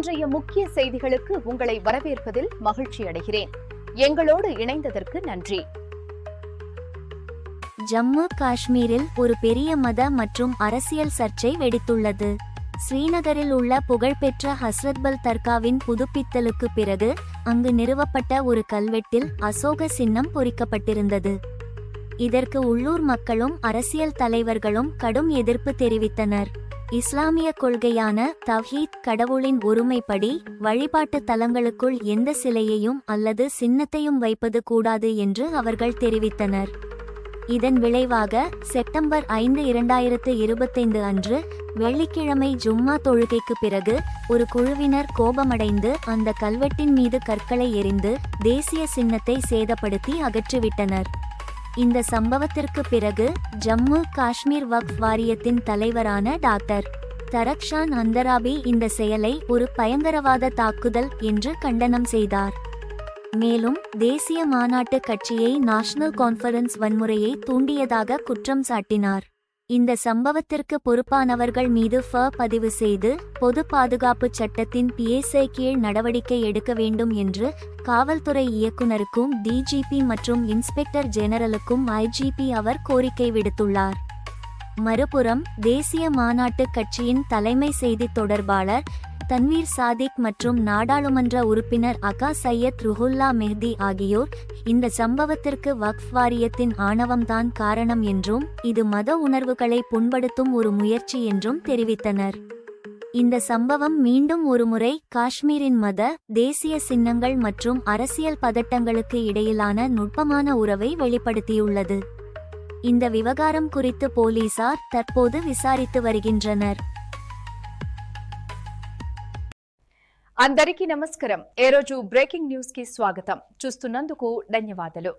இன்றைய முக்கிய செய்திகளுக்கு உங்களை வரவேற்பதில் மகிழ்ச்சி அடைகிறேன். எங்களோடு இணைந்ததற்கு நன்றி. ஜம்மு காஷ்மீரில் ஒரு பெரிய மத மற்றும் அரசியல் சர்ச்சை வெடித்துள்ளது. ஸ்ரீநகரில் உள்ள புகழ்பெற்ற ஹஸ்ரத்பல் தர்காவின் புதுப்பித்தலுக்கு பிறகு அங்கு நிறுவப்பட்ட ஒரு கல்வெட்டில் அசோக சின்னம் பொறிக்கப்பட்டிருந்தது. இதற்கு உள்ளூர் மக்களும் அரசியல் தலைவர்களும் கடும் எதிர்ப்பு தெரிவித்தனர். இஸ்லாமிய கொள்கையான தவ்ஹீத் கடவுளின் ஒருமைப்படி வழிபாட்டு தலங்களுக்குள் எந்த சிலையையும் அல்லது சின்னத்தையும் வைப்பது கூடாது என்று அவர்கள் தெரிவித்தனர். இதன் விளைவாக செப்டம்பர் ஐந்து இரண்டாயிரத்து இருபத்தைந்து அன்று வெள்ளிக்கிழமை ஜும்மா தொழுகைக்கு பிறகு ஒரு குழுவினர் கோபமடைந்து அந்த கல்வெட்டின் மீது கற்களை எறிந்து தேசிய சின்னத்தை சேதப்படுத்தி அகற்றிவிட்டனர். இந்த சம்பவத்திற்கு பிறகு ஜம்மு காஷ்மீர் வக்ஃப் வாரியத்தின் தலைவரான டாக்டர் தரக்ஷான் அந்தராபி இந்த செயலை ஒரு பயங்கரவாத தாக்குதல் என்று கண்டனம் செய்தார். மேலும் தேசிய மாநாட்டு கட்சியை நேஷனல் கான்ஃபரன்ஸ் வன்முறையை தூண்டியதாக குற்றம் சாட்டினார். இந்த சம்பவத்திற்கு பொறுப்பானவர்கள் மீது ஃப பதிவு செய்து பொது பாதுகாப்பு சட்டத்தின் பிஎஸ்ஐ கீழ் நடவடிக்கை எடுக்க வேண்டும் என்று காவல்துறை இயக்குனருக்கும் டிஜிபி மற்றும் இன்ஸ்பெக்டர் ஜெனரலுக்கும் ஐஜிபி அவர் கோரிக்கை விடுத்துள்ளார். மறுபுறம் தேசிய மாநாட்டு கட்சியின் தலைமை செய்தி தொடர்பாளர் தன்வீர் சாதிக் மற்றும் நாடாளுமன்ற உறுப்பினர் அகா சையத் ருஹுல்லா மெஹ்தி ஆகியோர் இந்த சம்பவத்திற்கு வக்ஃப் வாரியத்தின் ஆணவம்தான் காரணம் என்றும் இது மத உணர்வுகளை புண்படுத்தும் ஒரு முயற்சி என்றும் தெரிவித்தனர். இந்த சம்பவம் மீண்டும் ஒருமுறை காஷ்மீரின் மத தேசிய சின்னங்கள் மற்றும் அரசியல் பதட்டங்களுக்கு இடையிலான நுட்பமான உறவை வெளிப்படுத்தியுள்ளது. இந்த விவகாரம் குறித்து போலீசார் தற்போது விசாரித்து வருகின்றனர். అందరికీ నమస్కారం. ఏ రోజు బ్రేకింగ్ న్యూస్కి స్వాగతం. చూస్తున్నందుకు ధన్యవాదాలు.